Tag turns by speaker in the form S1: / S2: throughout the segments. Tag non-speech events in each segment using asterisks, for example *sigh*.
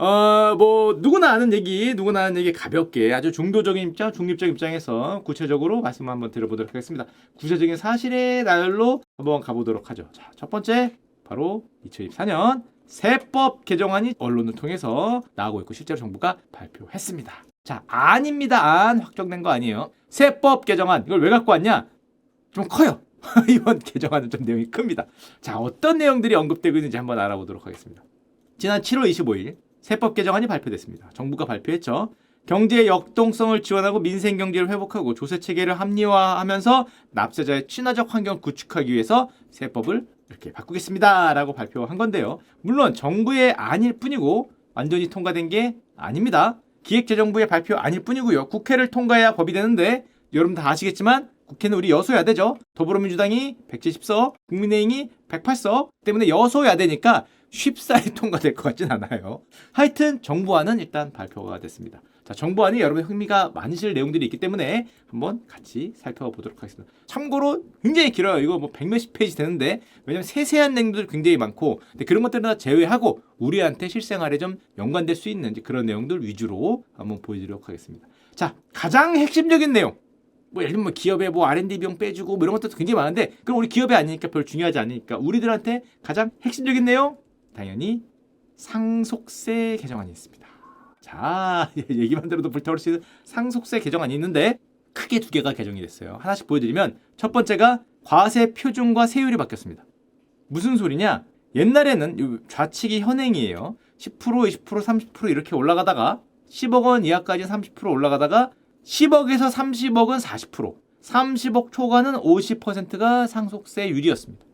S1: 어, 뭐, 누구나 아는 얘기, 누구나 아는 얘기 가볍게 아주 중도적인 입장, 중립적 입장에서 구체적으로 말씀 한번 드려보도록 하겠습니다. 구체적인 사실의 날로 한번 가보도록 하죠. 자, 첫 번째, 바로 2024년 세법 개정안이 언론을 통해서 나오고 있고 실제로 정부가 발표했습니다. 자, 아닙니다. 안 확정된 거 아니에요. 세법 개정안, 이걸 왜 갖고 왔냐? 좀 커요. *laughs* 이번 개정안은 좀 내용이 큽니다. 자, 어떤 내용들이 언급되고 있는지 한번 알아보도록 하겠습니다. 지난 7월 25일 세법 개정안이 발표됐습니다. 정부가 발표했죠. 경제의 역동성을 지원하고 민생 경제를 회복하고 조세 체계를 합리화하면서 납세자의 친화적 환경을 구축하기 위해서 세법을 이렇게 바꾸겠습니다라고 발표한 건데요. 물론 정부의 아닐 뿐이고 완전히 통과된 게 아닙니다. 기획재정부의 발표 아닐 뿐이고요. 국회를 통과해야 법이 되는데 여러분 다 아시겠지만 국회는 우리 여소야대죠. 더불어민주당이 170석, 국민의힘이 108석 때문에 여소야대니까 쉽사리 *laughs* 통과될 것 같진 않아요. 하여튼 정부안은 일단 발표가 됐습니다. 자, 정부안이 여러분 흥미가 많으실 내용들이 있기 때문에 한번 같이 살펴보도록 하겠습니다. 참고로 굉장히 길어요. 이거 뭐 백몇십 페이지 되는데 왜냐면 세세한 내용들 굉장히 많고 근데 그런 것들은 다 제외하고 우리한테 실생활에 좀 연관될 수 있는 그런 내용들 위주로 한번 보여드리도록 하겠습니다. 자, 가장 핵심적인 내용. 뭐 예를 들면 뭐 기업에 뭐 R&D 비용 빼주고 뭐 이런 것도 굉장히 많은데 그럼 우리 기업이 아니니까 별로 중요하지 않으니까 우리들한테 가장 핵심적인 내용 당연히 상속세 개정안이 있습니다. 자 *laughs* 얘기만 들어도 불타오를 수 있는 상속세 개정안이 있는데 크게 두 개가 개정이 됐어요. 하나씩 보여드리면 첫 번째가 과세 표준과 세율이 바뀌었습니다. 무슨 소리냐? 옛날에는 이 좌측이 현행이에요. 10% 20% 30% 이렇게 올라가다가 10억 원 이하까지 30% 올라가다가 10억에서 30억은 40%, 30억 초과는 50%가 상속세율이었습니다.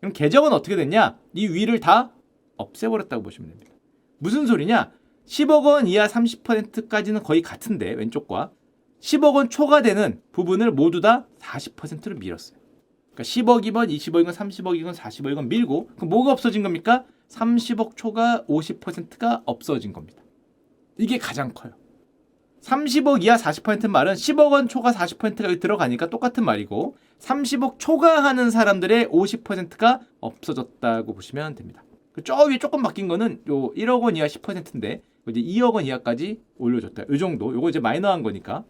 S1: 그럼 개정은 어떻게 됐냐? 이 위를 다 없애버렸다고 보시면 됩니다. 무슨 소리냐? 10억 원 이하 30%까지는 거의 같은데 왼쪽과 10억 원 초과되는 부분을 모두 다 40%를 밀었어요. 그러니까 10억이건 20억이건 30억이건 40억이건 밀고 그럼 뭐가 없어진 겁니까? 30억 초과 50%가 없어진 겁니다. 이게 가장 커요. 30억 이하 40% 말은 10억 원 초과 40%가 여기 들어가니까 똑같은 말이고 30억 초과하는 사람들의 50%가 없어졌다고 보시면 됩니다. 그저 위에 조금 바뀐 거는 요 1억 원 이하 10%인데 이제 2억 원 이하까지 올려줬다. 이 정도. 요거 이제 마이너한 거니까.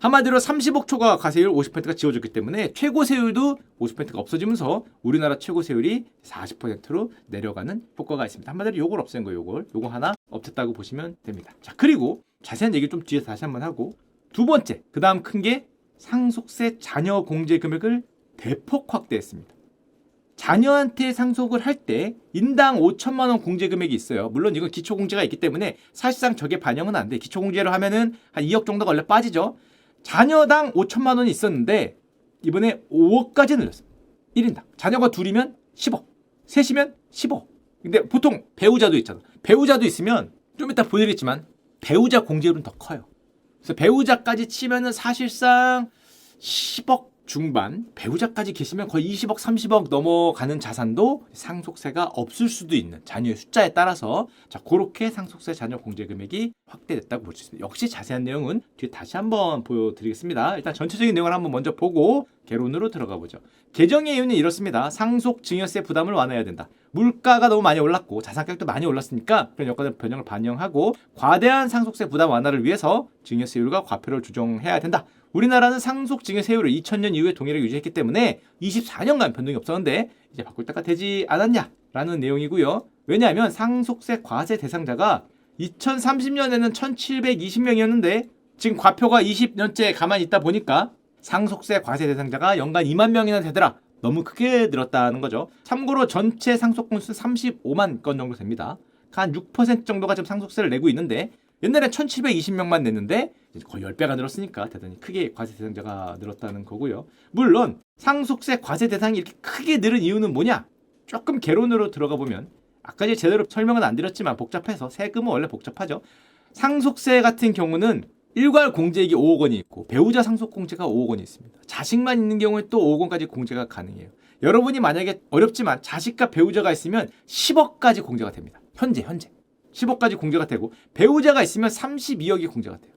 S1: 한마디로 30억 초과 과세율 50%가 지워졌기 때문에 최고 세율도 50%가 없어지면서 우리나라 최고 세율이 40%로 내려가는 효과가 있습니다. 한마디로 요걸 없앤 거예요. 요걸. 요거 하나 없앴다고 보시면 됩니다. 자, 그리고 자세한 얘기 좀 뒤에서 다시 한번 하고 두 번째, 그 다음 큰 게 상속세 자녀 공제 금액을 대폭 확대했습니다. 자녀한테 상속을 할 때 인당 5천만 원 공제 금액이 있어요. 물론 이건 기초 공제가 있기 때문에 사실상 저게 반영은 안 돼. 기초 공제로 하면은 한 2억 정도가 원래 빠지죠. 자녀당 5천만 원이 있었는데 이번에 5억까지 늘렸습니다. 1인당. 자녀가 둘이면 10억. 셋이면 15억. 근데 보통 배우자도 있잖아. 배우자도 있으면 좀 이따 보여드리겠지만 배우자 공제율은 더 커요. 그래서 배우자까지 치면은 사실상 10억 중반, 배우자까지 계시면 거의 20억, 30억 넘어가는 자산도 상속세가 없을 수도 있는 자녀의 숫자에 따라서 자 그렇게 상속세 자녀 공제 금액이 확대됐다고 볼 수 있습니다. 역시 자세한 내용은 뒤에 다시 한번 보여드리겠습니다. 일단 전체적인 내용을 한번 먼저 보고 개론으로 들어가 보죠. 개정의 이유는 이렇습니다. 상속 증여세 부담을 완화해야 된다. 물가가 너무 많이 올랐고 자산 가격도 많이 올랐으니까 그런 여건의 변형을 반영하고 과대한 상속세 부담 완화를 위해서 증여세율과 과표를 조정해야 된다. 우리나라는 상속 증여 세율을 2000년 이후에 동일하게 유지했기 때문에 24년간 변동이 없었는데 이제 바꿀 때가 되지 않았냐라는 내용이고요. 왜냐하면 상속세 과세 대상자가 2030년에는 1720명이었는데 지금 과표가 20년째 가만히 있다 보니까 상속세 과세 대상자가 연간 2만 명이나 되더라. 너무 크게 늘었다는 거죠. 참고로 전체 상속 건수 35만 건 정도 됩니다. 한 6% 정도가 지금 상속세를 내고 있는데 옛날에 1720명만 냈는데 거의 10배가 늘었으니까 대단히 크게 과세 대상자가 늘었다는 거고요. 물론 상속세 과세 대상이 이렇게 크게 늘은 이유는 뭐냐? 조금 개론으로 들어가 보면 아까 제대로 설명은 안 드렸지만 복잡해서 세금은 원래 복잡하죠. 상속세 같은 경우는 일괄 공제액이 5억 원이 있고 배우자 상속 공제가 5억 원이 있습니다. 자식만 있는 경우에 또 5억 원까지 공제가 가능해요. 여러분이 만약에 어렵지만 자식과 배우자가 있으면 10억까지 공제가 됩니다. 현재 현재 10억까지 공제가 되고 배우자가 있으면 32억이 공제가 돼요.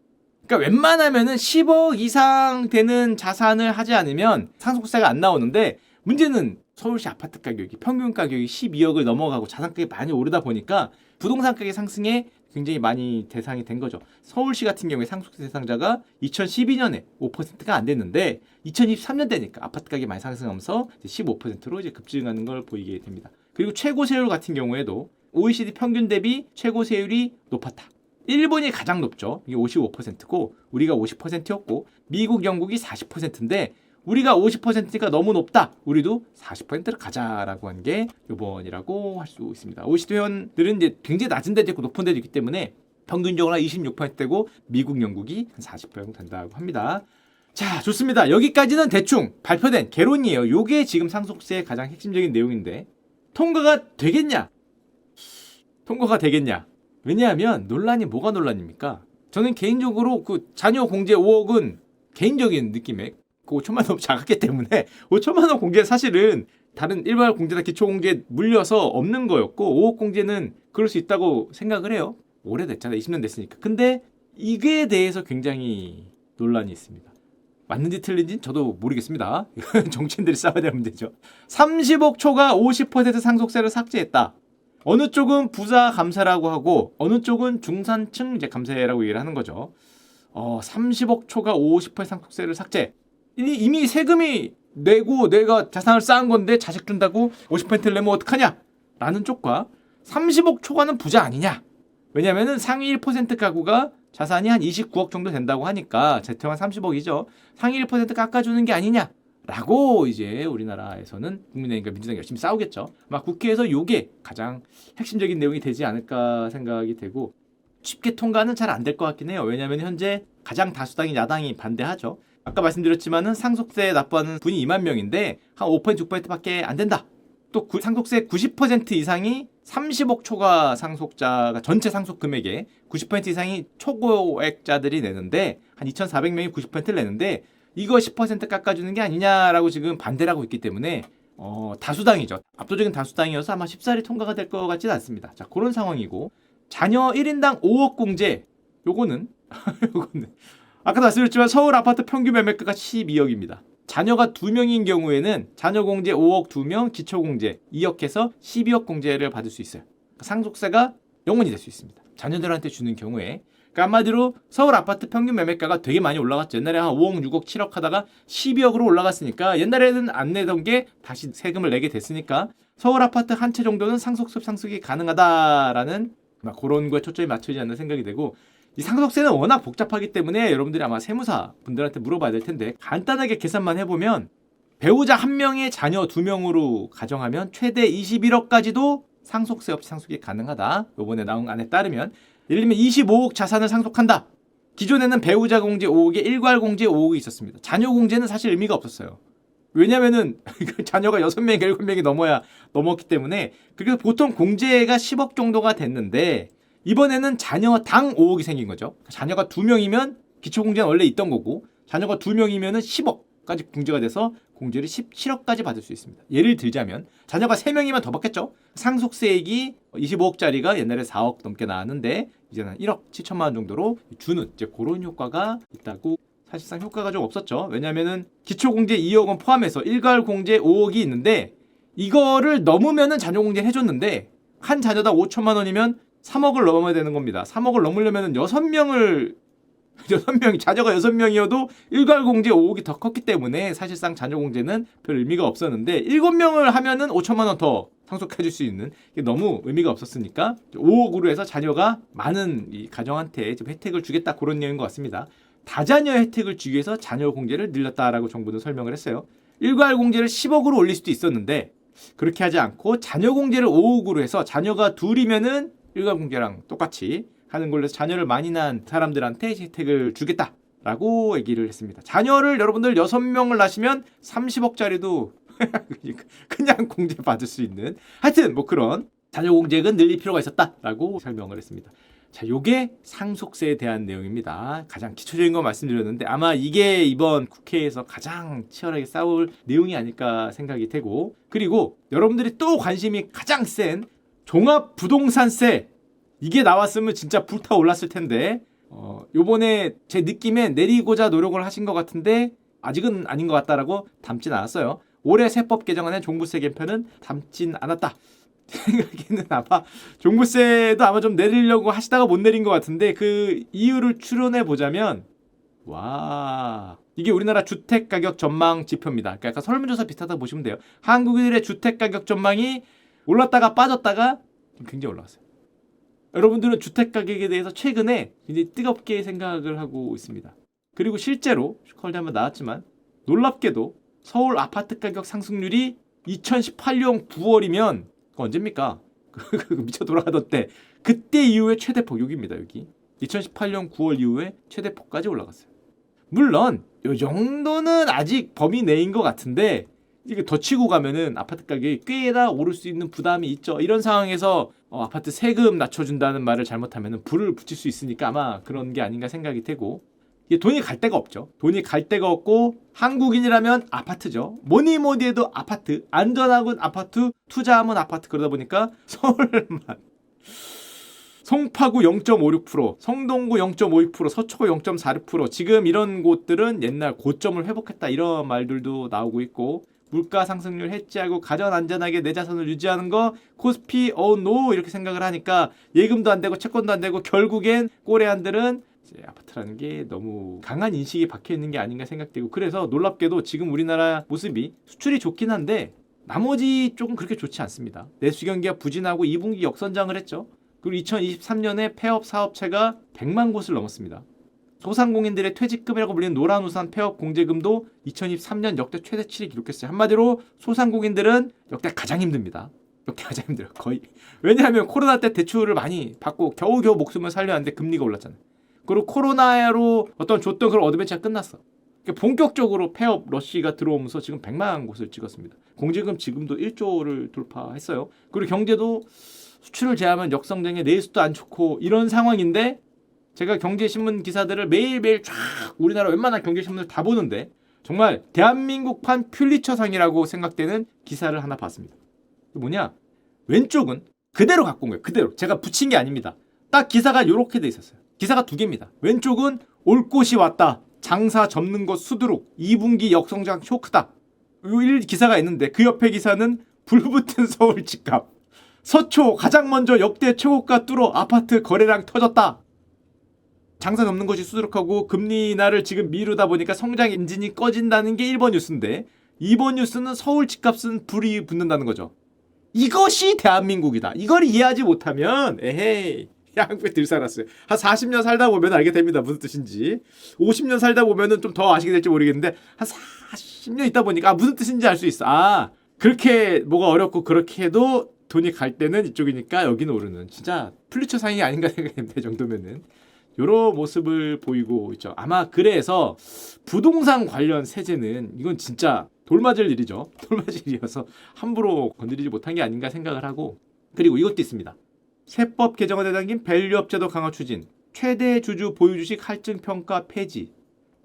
S1: 그러니까 웬만하면은 10억 이상 되는 자산을 하지 않으면 상속세가 안 나오는데 문제는 서울시 아파트 가격이 평균 가격이 12억을 넘어가고 자산 가격이 많이 오르다 보니까 부동산 가격 상승에 굉장히 많이 대상이 된 거죠. 서울시 같은 경우에 상속세 대상자가 2012년에 5%가 안 됐는데 2023년 되니까 아파트 가격이 많이 상승하면서 15%로 이제 급증하는 걸 보이게 됩니다. 그리고 최고 세율 같은 경우에도 OECD 평균 대비 최고 세율이 높았다. 일본이 가장 높죠. 이게 55%고 우리가 50%였고 미국, 영국이 40%인데 우리가 50%가 너무 높다. 우리도 40%를 가자라고 한 게 요번이라고 할 수 있습니다. OECD 회원들은 이제 굉장히 낮은 데도 있고 높은 데도 있기 때문에 평균적으로 26%되고 미국, 영국이 한 40% 된다고 합니다. 자, 좋습니다. 여기까지는 대충 발표된 개론이에요. 요게 지금 상속세의 가장 핵심적인 내용인데 통과가 되겠냐? 통과가 되겠냐? 왜냐하면 논란이 뭐가 논란입니까? 저는 개인적으로 그 자녀 공제 5억은 개인적인 느낌에 그 5천만 원 작았기 때문에 *laughs* 5천만 원 공제 사실은 다른 일반 공제나 기초 공제 물려서 없는 거였고 5억 공제는 그럴 수 있다고 생각을 해요. 오래됐잖아요. 20년 됐으니까. 근데 이게 대해서 굉장히 논란이 있습니다. 맞는지 틀린지 저도 모르겠습니다. *laughs* 정치인들이 싸워야 될 문제죠. 30억 초과 50% 상속세를 삭제했다. 어느 쪽은 부자 감세라고 하고 어느 쪽은 중산층 이제 감세라고 얘기를 하는 거죠. 어, 30억 초과 50% 상속세를 삭제. 이미, 세금이 내고 내가 자산을 쌓은 건데 자식 준다고 50%를 내면 어떡하냐? 라는 쪽과 30억 초과는 부자 아니냐? 왜냐면은 상위 1% 가구가 자산이 한 29억 정도 된다고 하니까 재테만 30억이죠. 상위 1% 깎아주는 게 아니냐? 라고 이제 우리나라에서는 국민의힘과 민주당이 열심히 싸우겠죠. 아마 국회에서 요게 가장 핵심적인 내용이 되지 않을까 생각이 되고 쉽게 통과는 잘 안 될 것 같긴 해요. 왜냐하면 현재 가장 다수당인 야당이 반대하죠. 아까 말씀드렸지만은 상속세 납부하는 분이 2만 명인데 한 5% 6%밖에 안 된다. 또 구- 상속세 90% 이상이 30억 초과 상속자가 전체 상속 금액의 90% 이상이 초고액자들이 내는데 한 2,400명이 90%를 내는데 이거 10% 깎아주는 게 아니냐라고 지금 반대를 하고 있기 때문에 어, 다수당이죠. 압도적인 다수당이어서 아마 쉽사리 통과가 될 것 같지는 않습니다. 자 그런 상황이고 자녀 1인당 5억 공제 요거는 *laughs* 요거는 아까 말씀드렸지만 서울 아파트 평균 매매가가 12억입니다. 자녀가 2명인 경우에는 자녀 공제 5억 2명, 기초 공제 2억 해서 12억 공제를 받을 수 있어요. 상속세가 영원히 될 수 있습니다. 자녀들한테 주는 경우에 그러니까 한마디로 서울 아파트 평균 매매가가 되게 많이 올라갔죠. 옛날에 한 5억, 6억, 7억 하다가 12억으로 올라갔으니까 옛날에는 안 내던 게 다시 세금을 내게 됐으니까 서울 아파트 한 채 정도는 상속세 상속이 가능하다라는 막 그런 거에 초점이 맞춰지지 않는 생각이 되고 이 상속세는 워낙 복잡하기 때문에 여러분들이 아마 세무사 분들한테 물어봐야 될 텐데 간단하게 계산만 해보면 배우자 한 명의 자녀 두 명으로 가정하면 최대 21억까지도 상속세 없이 상속이 가능하다. 요번에 나온 안에 따르면 예를 들면 25억 자산을 상속한다. 기존에는 배우자 공제 5억에 일괄 공제 5억이 있었습니다. 자녀 공제는 사실 의미가 없었어요. 왜냐면은 *laughs* 자녀가 6명, 7명이 넘어야 넘었기 때문에 그래서 보통 공제가 10억 정도가 됐는데 이번에는 자녀 당 5억이 생긴 거죠. 자녀가 2명이면 기초 공제는 원래 있던 거고 자녀가 2명이면은 10억까지 공제가 돼서 공제를 17억까지 받을 수 있습니다. 예를 들자면 자녀가 3명이면 더 받겠죠. 상속세액이 25억짜리가 옛날에 4억 넘게 나왔는데 이제는 1억 7천만 원 정도로 주는 이제 그런 효과가 있다고 사실상 효과가 좀 없었죠. 왜냐면은 기초공제 2억 원 포함해서 일괄 공제 5억이 있는데 이거를 넘으면은 자녀 공제를 해줬는데 한 자녀당 5천만 원이면 3억을 넘어야 되는 겁니다. 3억을 넘으려면은 6명을 *laughs* 6명이 자녀가 6명이어도 일괄 공제 5억이 더 컸기 때문에 사실상 자녀 공제는 별 의미가 없었는데 7명을 하면은 5천만 원 더 상속해 줄 수 있는 이게 너무 의미가 없었으니까 5억으로 해서 자녀가 많은 이 가정한테 좀 혜택을 주겠다 그런 내용인 것 같습니다. 다자녀 혜택을 주기 위해서 자녀 공제를 늘렸다라고 정부는 설명을 했어요. 일괄 공제를 10억으로 올릴 수도 있었는데 그렇게 하지 않고 자녀 공제를 5억으로 해서 자녀가 둘이면은 일괄 공제랑 똑같이 하는 걸로 해서 자녀를 많이 낳은 사람들한테 혜택을 주겠다라고 얘기를 했습니다. 자녀를 여러분들 6명을 낳으시면 30억짜리도 *laughs* 그냥 공제 받을 수 있는 하여튼 뭐 그런 자녀 공제액은 늘릴 필요가 있었다라고 설명을 했습니다. 자, 요게 상속세에 대한 내용입니다. 가장 기초적인 거 말씀드렸는데 아마 이게 이번 국회에서 가장 치열하게 싸울 내용이 아닐까 생각이 되고 그리고 여러분들이 또 관심이 가장 센 종합부동산세 이게 나왔으면 진짜 불타 올랐을 텐데 어, 요번에 제 느낌에 내리고자 노력을 하신 것 같은데 아직은 아닌 것 같다라고 담진 않았어요. 올해 세법 개정안의 종부세 개편은 담진 않았다. *laughs* 생각에는 아마 종부세도 아마 좀 내리려고 하시다가 못 내린 것 같은데 그 이유를 추론해 보자면 와 이게 우리나라 주택 가격 전망 지표입니다. 그러니까 설문조사 비슷하다 보시면 돼요. 한국인들의 주택 가격 전망이 올랐다가 빠졌다가 굉장히 올라왔어요. 여러분들은 주택 가격에 대해서 최근에 굉장히 뜨겁게 생각을 하고 있습니다. 그리고 실제로 슈컬드 한번 나왔지만 놀랍게도 서울 아파트 가격 상승률이 2018년 9월이면 그 언제입니까? *laughs* 그 미쳐 돌아가던 때 그때 이후에 최대폭 여기입니다 여기 2018년 9월 이후에 최대폭까지 올라갔어요. 물론 이 정도는 아직 범위 내인 것 같은데 이게 더 치고 가면은 아파트 가격이 꽤나 오를 수 있는 부담이 있죠. 이런 상황에서 어, 아파트 세금 낮춰준다는 말을 잘못하면은 불을 붙일 수 있으니까 아마 그런 게 아닌가 생각이 되고 이게 돈이 갈 데가 없죠. 돈이 갈 데가 없고 한국인이라면 아파트죠. 뭐니 뭐니 해도 아파트, 안전하군 아파트, 투자하면 아파트 그러다 보니까 *laughs* 서울만 송파구 0.56%, 성동구 0.52%, 서초구 0.46% 지금 이런 곳들은 옛날 고점을 회복했다 이런 말들도 나오고 있고 물가 상승률 해지하고 가전 안전하게 내 자산을 유지하는 거 코스피 어노 이렇게 생각을 하니까 예금도 안 되고 채권도 안 되고 결국엔 꼬레안들은 이제 아파트라는 게 너무 강한 인식이 박혀 있는 게 아닌가 생각되고 그래서 놀랍게도 지금 우리나라 모습이 수출이 좋긴 한데 나머지 쪽은 그렇게 좋지 않습니다. 내수 경기가 부진하고 2분기 역선장을 했죠. 그리고 2023년에 폐업 사업체가 100만 곳을 넘었습니다. 소상공인들의 퇴직금이라고 불리는 노란우산 폐업 공제금도 2023년 역대 최대치를 기록했어요. 한마디로 소상공인들은 역대 가장 힘듭니다. 역대 가장 힘들어요. 거의. 왜냐하면 코로나 때 대출을 많이 받고 겨우겨우 목숨을 살려는데 금리가 올랐잖아요. 그리고 코로나로 어떤 줬던 그런 어드벤처가 끝났어. 그러니까 본격적으로 폐업 러시가 들어오면서 지금 100만 곳을 찍었습니다. 공제금 지금도 1조를 돌파했어요. 그리고 경제도 수출을 제하면 역성장에 내수도 안 좋고 이런 상황인데 제가 경제신문 기사들을 매일매일 쫙 우리나라 웬만한 경제신문을 다 보는데 정말 대한민국판 퓰리처상이라고 생각되는 기사를 하나 봤습니다. 그 뭐냐? 왼쪽은 그대로 갖고 온 거예요. 그대로. 제가 붙인 게 아닙니다. 딱 기사가 이렇게 돼 있었어요. 기사가 두 개입니다. 왼쪽은 올 곳이 왔다. 장사 접는 것 수두룩. 2분기 역성장 쇼크다. 이 기사가 있는데 그 옆에 기사는 불붙은 *laughs* 서울 집값. 서초 가장 먼저 역대 최고가 뚫어 아파트 거래량 터졌다. 장사 접는 것이 수두룩하고 금리 인하를 지금 미루다 보니까 성장 엔진이 꺼진다는 게 1번 뉴스인데 2번 뉴스는 서울 집값은 불이 붙는다는 거죠. 이것이 대한민국이다. 이걸 이해하지 못하면 에헤이 한국에 들 살았어요. 한 40년 살다 보면 알게 됩니다. 무슨 뜻인지. 50년 살다 보면은 좀 더 아시게 될지 모르겠는데 한 40년 있다 보니까 아, 무슨 뜻인지 알 수 있어. 아 그렇게 뭐가 어렵고 그렇게 해도 돈이 갈 때는 이쪽이니까 여기는 오르는 진짜 플리처 상이 아닌가 생각됩니다. 이 정도면은 요런 모습을 보이고 있죠. 아마 그래서 부동산 관련 세제는 이건 진짜 돌맞을 일이죠. *laughs* 돌맞을 일이어서 함부로 건드리지 못한 게 아닌가 생각을 하고 그리고 이것도 있습니다. 세법 개정에 대당긴 밸류업 제도 강화 추진, 최대 주주 보유 주식 할증 평가 폐지,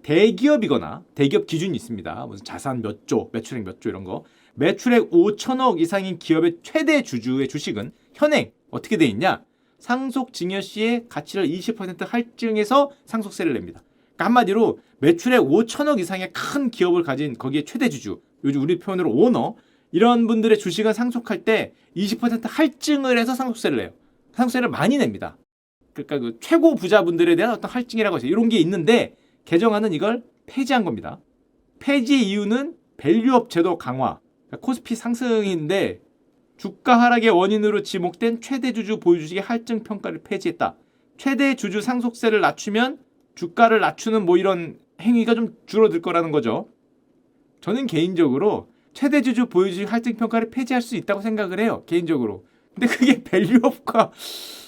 S1: 대기업이거나 대기업 기준이 있습니다. 무슨 자산 몇 조, 매출액 몇 조 이런 거. 매출액 5천억 이상인 기업의 최대 주주의 주식은 현행 어떻게 돼 있냐? 상속 증여 시의 가치를 20% 할증해서 상속세를 냅니다. 그러니까 한마디로 매출액 5천억 이상의 큰 기업을 가진 거기에 최대 주주, 요즘 우리 표현으로 오너 이런 분들의 주식은 상속할 때 20% 할증을 해서 상속세를 내요. 상속세를 많이 냅니다. 그러니까 그 최고 부자분들에 대한 어떤 할증이라고 해서 이런 게 있는데 개정안은 이걸 폐지한 겁니다. 폐지 이유는 밸류업 제도 강화, 그러니까 코스피 상승인데 주가 하락의 원인으로 지목된 최대 주주 보유 주식의 할증 평가를 폐지했다. 최대 주주 상속세를 낮추면 주가를 낮추는 뭐 이런 행위가 좀 줄어들 거라는 거죠. 저는 개인적으로 최대 주주 보유 주식 할증 평가를 폐지할 수 있다고 생각을 해요. 개인적으로. 근데 그게 *laughs* 밸류업과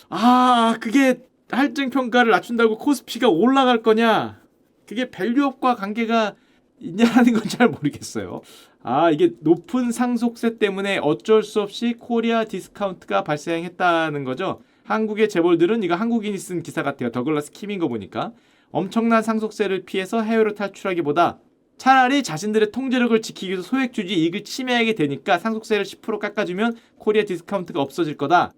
S1: 아 그게 할증 평가를 낮춘다고 코스피가 올라갈 거냐? 그게 밸류업과 관계가 있냐는 건 잘 모르겠어요. 아 이게 높은 상속세 때문에 어쩔 수 없이 코리아 디스카운트가 발생했다는 거죠. 한국의 재벌들은 이거 한국인이 쓴 기사 같아요. 더글라스 킴인 거 보니까 엄청난 상속세를 피해서 해외로 탈출하기보다 차라리 자신들의 통제력을 지키기 위해서 소액 주주 이익을 침해하게 되니까 상속세를 10% 깎아주면 코리아 디스카운트가 없어질 거다.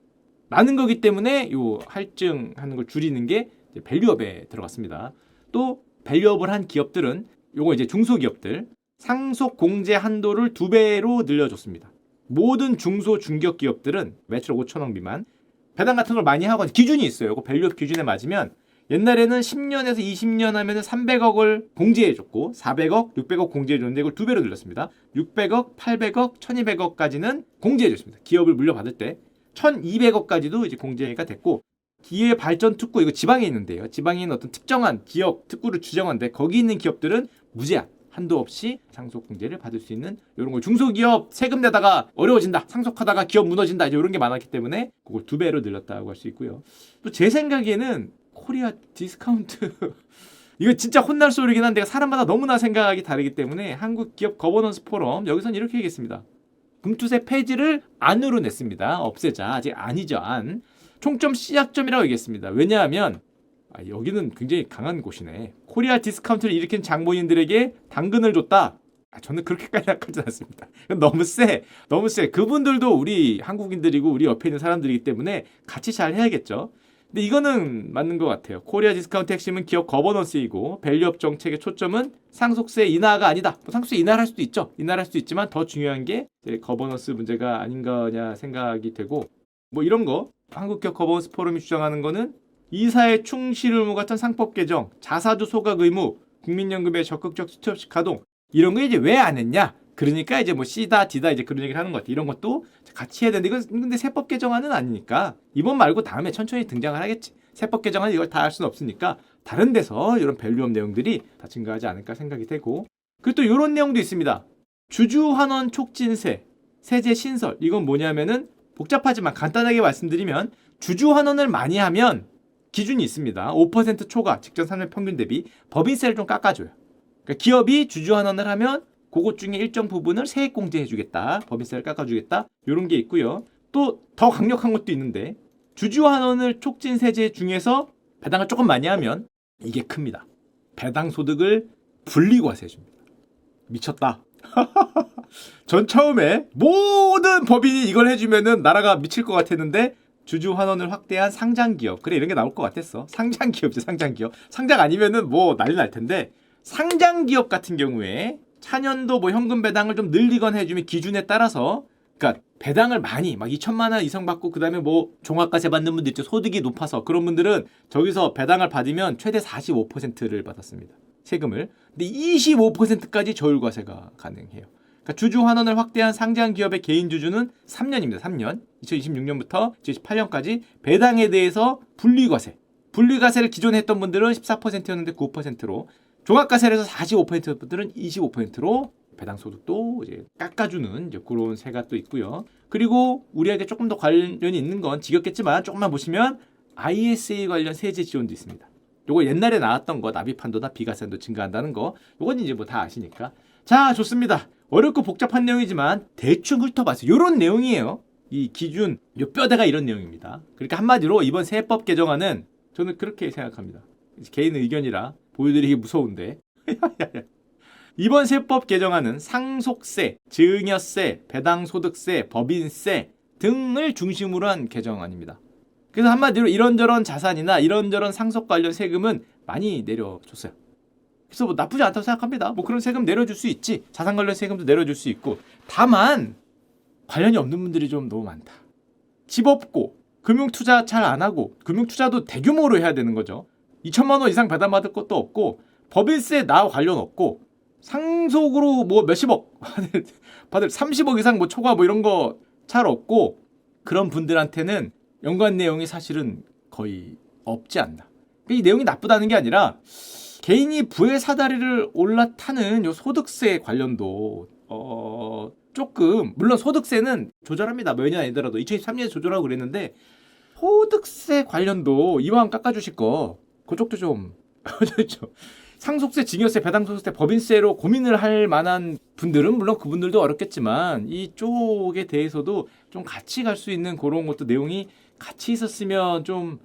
S1: 라는 거기 때문에 요 할증 하는 걸 줄이는 게 밸류업에 들어갔습니다. 또 밸류업을 한 기업들은 요거 이제 중소기업들 상속 공제 한도를 두 배로 늘려줬습니다. 모든 중소 중기업 기업들은 매출 5천억 미만 배당 같은 걸 많이 하거나 기준이 있어요. 그 밸류업 기준에 맞으면 옛날에는 10년에서 20년 하면은 300억을 공제해줬고 400억, 600억 공제해줬는데 이걸 두 배로 늘렸습니다. 600억, 800억, 1200억까지는 공제해줬습니다. 기업을 물려받을 때 1200억까지도 이제 공제가 됐고 기회 발전 특구 이거 지방에 있는데요. 지방에 있는 어떤 특정한 기업 특구를 주정한데 거기 있는 기업들은 무제한 한도 없이 상속 공제를 받을 수 있는 이런 걸 중소기업 세금 내다가 어려워진다 상속하다가 기업 무너진다 이제 이런 게 많았기 때문에 그걸 두 배로 늘렸다고 할 수 있고요. 또 제 생각에는 코리아 디스카운트 *laughs* 이거 진짜 혼날 소리긴 한데 사람마다 너무나 생각이 다르기 때문에 한국 기업 거버넌스 포럼 여기서는 이렇게 얘기했습니다. 금투세 폐지를 안으로 냈습니다. 없애자 아직 아니죠 안. 총점 시작점이라고 얘기했습니다. 왜냐하면 아, 여기는 굉장히 강한 곳이네. 코리아 디스카운트를 일으킨 장본인들에게 당근을 줬다. 아, 저는 그렇게까지 생각하지 않습니다. 너무 세. 너무 세. 그분들도 우리 한국인들이고 우리 옆에 있는 사람들이기 때문에 같이 잘 해야겠죠. 근데 이거는 맞는 것 같아요. 코리아 디스카운트 핵심은 기업 거버넌스이고 밸류업 정책의 초점은 상속세 인하가 아니다. 뭐 상속세 인하를 할 수도 있죠. 인하를 할 수도 있지만 더 중요한 게 거버넌스 문제가 아닌가냐 생각이 되고 뭐 이런 거 한국 기업 거버넌스 포럼이 주장하는 거는 이사의 충실 의무 같은 상법 개정, 자사주 소각 의무, 국민연금의 적극적 수트업식 가동 이런 거 이제 왜 안 했냐? 그러니까 이제 뭐 C다 D다 이제 그런 얘기를 하는 것 같아. 이런 것도 같이 해야 되는데 이건 근데 세법 개정안은 아니니까 이번 말고 다음에 천천히 등장을 하겠지. 세법 개정안 이걸 다 할 수는 없으니까 다른 데서 이런 밸류업 내용들이 다 증가하지 않을까 생각이 되고 그리고 또 이런 내용도 있습니다. 주주 환원 촉진세, 세제 신설 이건 뭐냐면은 복잡하지만 간단하게 말씀드리면 주주 환원을 많이 하면 기준이 있습니다. 5% 초과 직전 3년 평균 대비 법인세를 좀 깎아줘요. 그러니까 기업이 주주 환원을 하면 그것 중에 일정 부분을 세액 공제해주겠다. 법인세를 깎아주겠다. 이런 게 있고요. 또 더 강력한 것도 있는데 주주 환원을 촉진 세제 중에서 배당을 조금 많이 하면 이게 큽니다. 배당 소득을 분리과세 줍니다. 미쳤다. *laughs* 전 처음에 모든 법인이 이걸 해주면은 나라가 미칠 것 같았는데 주주 환원을 확대한 상장 기업. 그래 이런 게 나올 것 같았어. 상장 기업이죠 상장 기업. 상장 아니면은 뭐 난리 날 텐데 상장 기업 같은 경우에 차년도 뭐 현금 배당을 좀 늘리거나 해주면 기준에 따라서 그러니까 배당을 많이 막 2천만 원 이상 받고 그다음에 뭐 종합과세 받는 분들 있죠. 소득이 높아서. 그런 분들은 저기서 배당을 받으면 최대 45%를 받았습니다. 세금을. 근데 25%까지 저율과세가 가능해요. 그러니까 주주 환원을 확대한 상장 기업의 개인 주주는 3년입니다. 3년. 2026년부터 2028년까지 배당에 대해서 분리과세. 분리과세를 기존에 했던 분들은 14%였는데 9%로 종합과세를 해서 45%분들은 25%로 배당 소득도 이제 깎아주는 이제 그런 세가 또 있고요. 그리고 우리에게 조금 더 관련이 있는 건 지겹겠지만 조금만 보시면 ISA 관련 세제 지원도 있습니다. 요거 옛날에 나왔던 거 납입한도나 비과세도 증가한다는 거 요건 이제 뭐 다 아시니까 자 좋습니다 어렵고 복잡한 내용이지만 대충 훑어봤어요. 요런 내용이에요. 이 기준 요 뼈대가 이런 내용입니다. 그러니까 한마디로 이번 세법 개정안은 저는 그렇게 생각합니다. 개인 의견이라 보여드리기 무서운데. *laughs* 이번 세법 개정안은 상속세, 증여세, 배당소득세, 법인세 등을 중심으로 한 개정안입니다. 그래서 한마디로 이런저런 자산이나 이런저런 상속 관련 세금은 많이 내려줬어요. 그래서 뭐 나쁘지 않다고 생각합니다. 뭐 그런 세금 내려줄 수 있지. 자산 관련 세금도 내려줄 수 있고. 다만 관련이 없는 분들이 좀 너무 많다. 집 없고 금융 투자 잘 안 하고 금융 투자도 대규모로 해야 되는 거죠. 2천만 원 이상 배당받을 것도 없고 법인세 나 관련 없고 상속으로 뭐 몇십억 *laughs* 받을, 받을 30억 이상 뭐 초과 뭐 이런 거 잘 없고 그런 분들한테는 연관 내용이 사실은 거의 없지 않나. 이 내용이 나쁘다는 게 아니라 개인이 부의 사다리를 올라타는 요 소득세 관련도 어 조금 물론 소득세는 조절합니다. 몇년 아니더라도 2023년에 조절하고 그랬는데 소득세 관련도 이왕 깎아주실 거 그쪽도 좀 *laughs* 그렇죠. 상속세, 증여세, 배당소득세, 법인세로 고민을 할 만한 분들은 물론 그분들도 어렵겠지만 이쪽에 대해서도 좀 같이 갈 수 있는 그런 것도 내용이 같이 있었으면 좀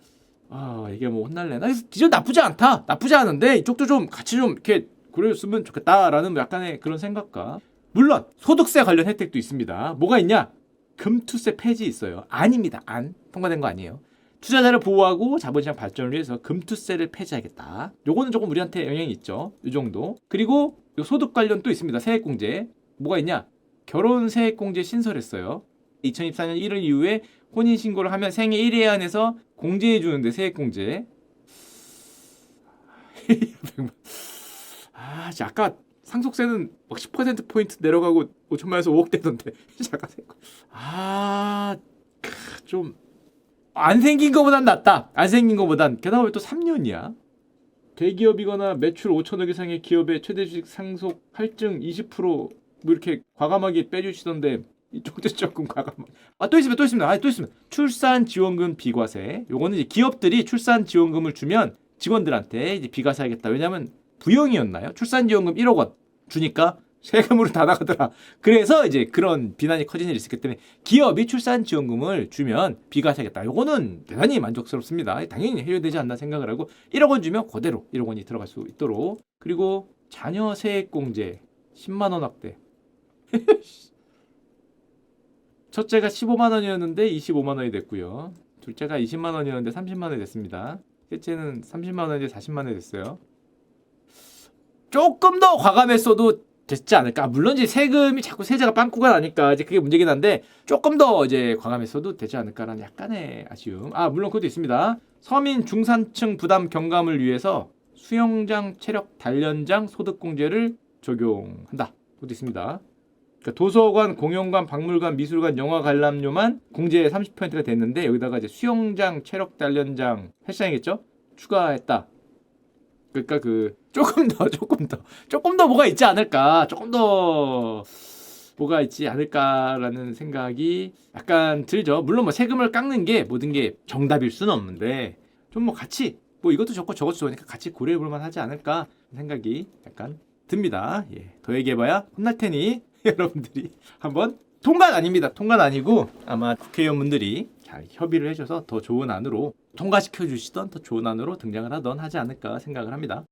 S1: 아, 이게 뭐 혼날래나? 진짜 나쁘지 않다. 나쁘지 않은데 이쪽도 좀 같이 좀 이렇게 그랬으면 좋겠다라는 약간의 그런 생각과 물론 소득세 관련 혜택도 있습니다. 뭐가 있냐? 금투세 폐지 있어요. 아닙니다. 안 통과된 거 아니에요. 투자자를 보호하고 자본시장 발전을 위해서 금투세를 폐지하겠다. 요거는 조금 우리한테 영향이 있죠. 이 정도. 그리고 요 소득 관련 또 있습니다. 세액공제. 뭐가 있냐? 결혼 세액공제 신설했어요. 2024년 1월 이후에 혼인 신고를 하면 생애 1회 안에서 공제해 주는데 세액 공제. *laughs* 아, 진짜 아까 상속세는 막 10% 포인트 내려가고 5천만에서 5억 되던데. *laughs* 아, 크, 좀안 생긴 거보단 낫다. 안 생긴 거보단 게다가 왜 또 3년이야? 대기업이거나 매출 5천억 이상의 기업의 최대 주식 상속 할증 20%뭐 이렇게 과감하게 빼주시던데 이쪽도 *laughs* 조금 과감. 아또 있으면 또 있습니다. 아또 있으면 출산 지원금 비과세. 요거는 이제 기업들이 출산 지원금을 주면 직원들한테 이제 비과세하겠다. 왜냐하면 부영이었나요? 출산 지원금 1억 원 주니까 세금으로 다 나가더라. 그래서 이제 그런 비난이 커진 일이 있었기 때문에 기업이 출산 지원금을 주면 비과세하겠다. 요거는 대단히 만족스럽습니다. 당연히 해결되지 않나 생각을 하고 1억 원 주면 그대로 1억 원이 들어갈 수 있도록 그리고 자녀 세액공제 10만 원 확대. *laughs* 첫째가 15만 원이었는데 25만 원이 됐고요. 둘째가 20만 원이었는데 30만 원이 됐습니다. 셋째는 30만 원인데 40만 원이 됐어요. 조금 더 과감했어도 됐지 않을까? 물론 이제 세금이 자꾸 세제가 빵꾸가 나니까 이제 그게 문제긴 한데 조금 더 이제 과감했어도 되지 않을까라는 약간의 아쉬움. 아 물론 그것도 있습니다. 서민 중산층 부담 경감을 위해서 수영장 체력 단련장 소득공제를 적용한다. 그것도 있습니다. 그러니까 도서관, 공연관, 박물관, 미술관, 영화 관람료만 공제 30%가 됐는데 여기다가 이제 수영장, 체력 단련장, 헬스장이겠죠? 추가했다. 그러니까 그 조금 더 *laughs* 조금 더 조금 더 뭐가 있지 않을까? 조금 더 뭐가 있지 않을까라는 생각이 약간 들죠. 물론 뭐 세금을 깎는 게 모든 게 정답일 수는 없는데 좀 뭐 같이 뭐 이것도 좋고 저것도 좋으니까 같이 고려해 볼 만하지 않을까? 생각이 약간 듭니다. 예, 더 얘기해봐야 혼날 테니 *laughs* 여러분들이 한번 통관 아닙니다 통관 아니고 아마 국회의원분들이 잘 협의를 해줘서 더 좋은 안으로 통과시켜 주시던 더 좋은 안으로 등장을 하던 하지 않을까 생각을 합니다.